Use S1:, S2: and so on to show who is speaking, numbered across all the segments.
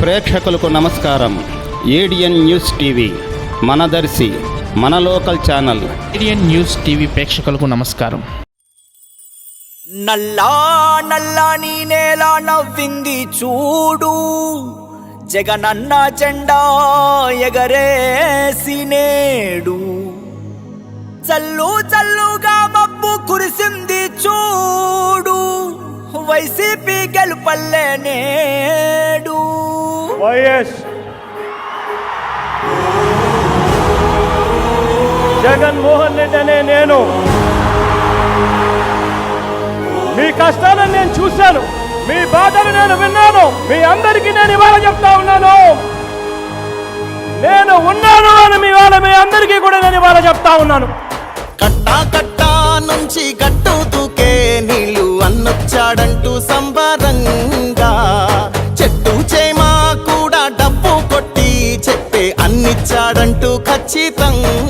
S1: ప్రేక్షకులకు నమస్కారం. ADN news TV మనదర్శి మన local channel.
S2: Indian news TV ప్రేక్షకులకు నమస్కారం.
S3: నల్లా నల్లాని నేల నవ్వింది చూడు. జగనన్న జెండా ఎగరేసి నేడు. చల్లు చల్లుగా మబ్బు కురిసింది చూడు. వైసీపీ గెలుపల్లే నేడు.
S4: వైఎస్ జగన్మోహన్ రెడ్డి అనే నేను. మీ కష్టాలను నేను చూశాను. మీ బాధలు నేను విన్నాను. మీ అందరికీ నేను ఇవాళ చెప్తా ఉన్నాను. నేను ఉన్నాను అని మీ వాళ్ళ మీ అందరికీ కూడా నేను ఇవాళ చెప్తా ఉన్నాను.
S5: కట్టా కట్టా నుంచి గట్టు దూకే నీళ్ళు అన్నొచ్చాడంటూ సంబరంగా. చెట్టు వచ్చాడంటూ ఖచ్చితంగా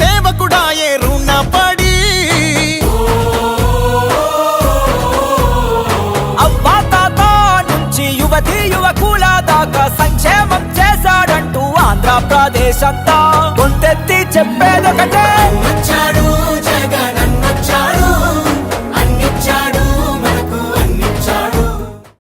S3: ఆంధ్రప్రదేశ్ అంతా